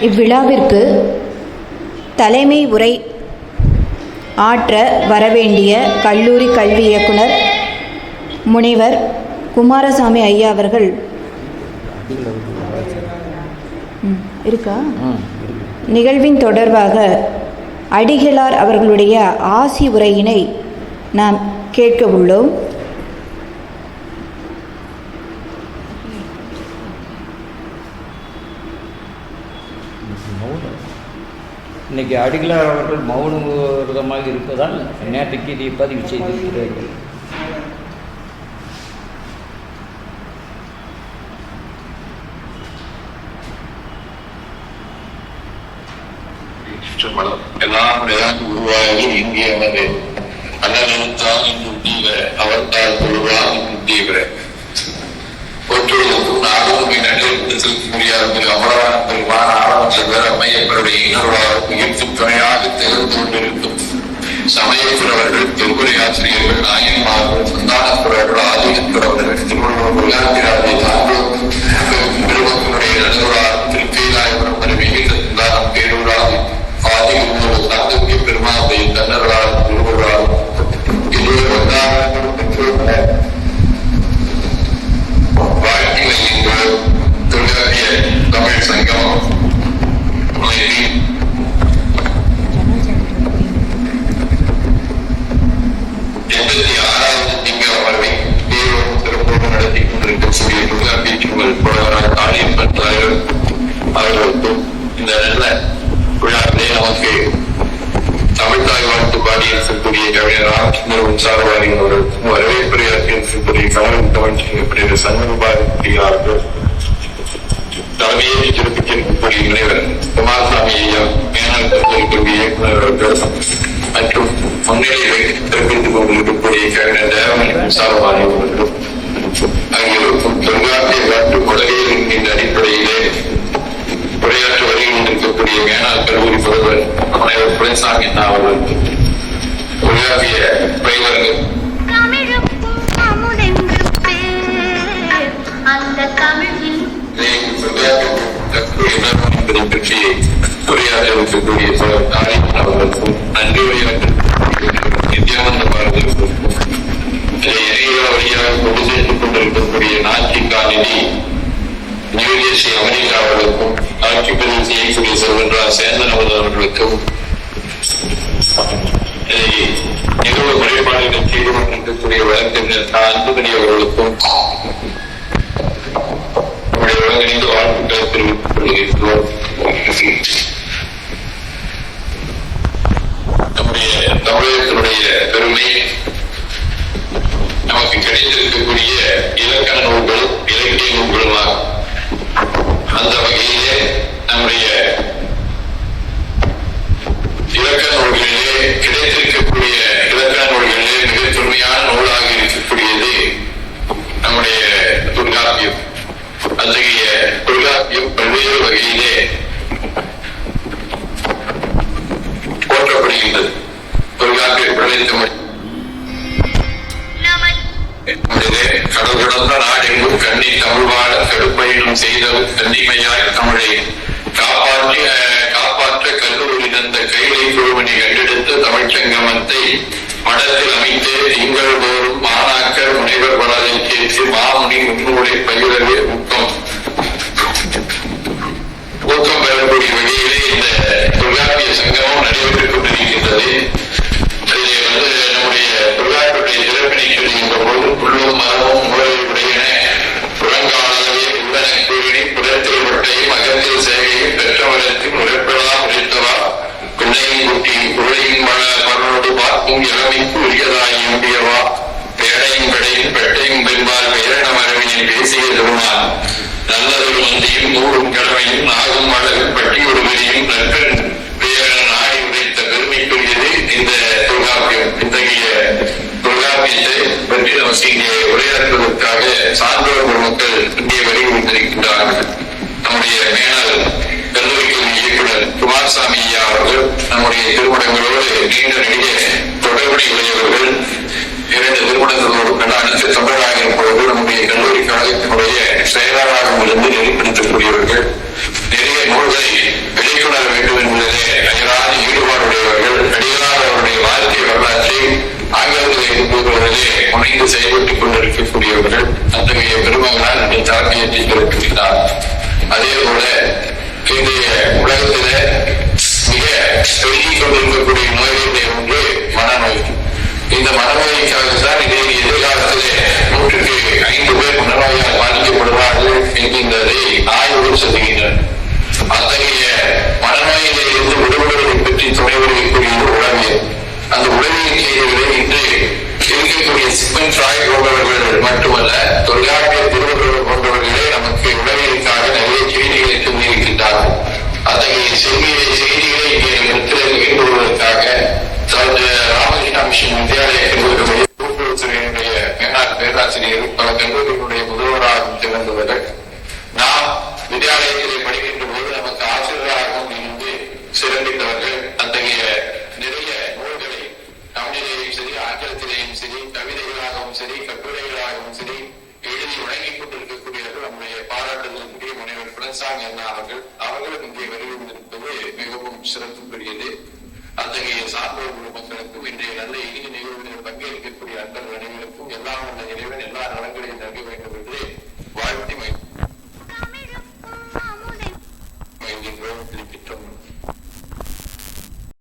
இவ்விழாவிற்கு தலைமை உரை ஆற்ற வரவேண்டிய கல்லூரி கல்வி இயக்குனர் முனைவர் குமாரசாமி ஐயா அவர்கள். இருக்கா? நிகழ்வின் தொடர்பாக அடிகளார் அவர்களுடைய ஆசி உரையினை நாம் கேட்க உள்ளோம். மௌனம். இன்னைக்கு அடிகளார் அவர்கள் மௌன விரதமாக இருப்பதால் நேற்றைக்கு இதை பதிவு செய்திருக்கிறார்கள் எல்லாம் வேதாந்த உருவாகி இங்கே வந்து அண்ணனுத்தான் இன்னும் தீவ தீவிர ஒற்றுவதற்கும் நாடுமை செலுத்த முடியாது அமரவான பெருமான ஆரம்பத்தில் அம்மையப்பருடைய இன்னொரு உயிர்த்து துணையாக திகழ்ந்து கொண்டிருக்கும் ஆசிரியர்கள் நாயன்மார்கள் சந்தானப்புறவர்கள் இந்த நல்ல நமக்கு தமிழ்தாய் வாழ்த்து பாடி இருக்கக்கூடிய கவிஞர் ராமச்சந்திர அவர்களுக்கும் வரவேற்புரையாற்றி இருக்கக்கூடிய தமிழ் தலைமையை சிறப்பித்திருக்கக்கூடிய குமாரசாமி ஐயா அவர்கள் மற்றும் தெரிவித்துக் கொண்டிருக்கக்கூடிய கவிஞர் தேவமணி ஆகியோருக்கும் முனைவர் துரைசாமி அன்புக்குரியவர்களுக்கும் தா. அன்புமணி நம்முடைய ஒருங்கிணைந்த வாழ்த்துக்களை தெரிவித்துக் கொள்கிறோம் நம்முடைய தமிழகத்தினுடைய பெருமை நமது கடல் கடந்த நாடெங்கும் கண்ணி தமிழ் வாழ கடுப்பயணம் செய்த கன்னிமையாய் தமிழை. காப்பாற்றி காப்பாற்ற கல்லூரி தந்த கைலை குழுவினை கண்டெடுத்த தமிழ்ச்சங்கமத்தை மடத்தில் அமைத்து திங்கள் தோறும் மாணாக்கர் முனைவர் பலரை சேர்த்து மாமுனி முன்னூலை பயிரவே மந்தியும் கடமையும் கிழமையும் நாகும் அழகும் பட்டியொரு விரியும் நற்கண் பேரன் நாடி உரைத்த பெருமைக்குரியது இந்த தொல்காப்பியம். இத்தகைய தொல்காப்பியத்தை பற்றி நமக்கு இங்கே உரையாற்றுவதற்காக சான்றோர் மக்கள் இங்கே வலியுறுத்திருக்கின்றார்கள் நம்முடைய மேலாள் கல்லூரி இயக்குனர் குமாரசாமி ஐயா அவர்கள் நம்முடைய திருமணங்களோடு நீண்ட நெடிய தொடர்புடைய உடையவர்கள் இரண்டு திருமணங்களோடு கண்டாண்டு நாயகமும் சரி எழுதி வழங்கிக் கொண்டிருக்கக்கூடியவர்கள் நம்முடைய பாராட்டுதலுக்குரிய முனைவர் பிரணசாமி அண்ணா அவர்கள் அவர்களுக்கு இங்கே வருகை இருப்பது மிகவும் சிறப்புக்குரியது. அத்தகைய சார்போர் மக்களுக்கும் இன்றைய நல்ல இனிய நிகழ்வுகளில் பங்கேற்கக்கூடிய அன்பர் அனைவருக்கும் எல்லாம் உள்ள இறைவன் எல்லா நலங்களையும் நல்க வேண்டும்.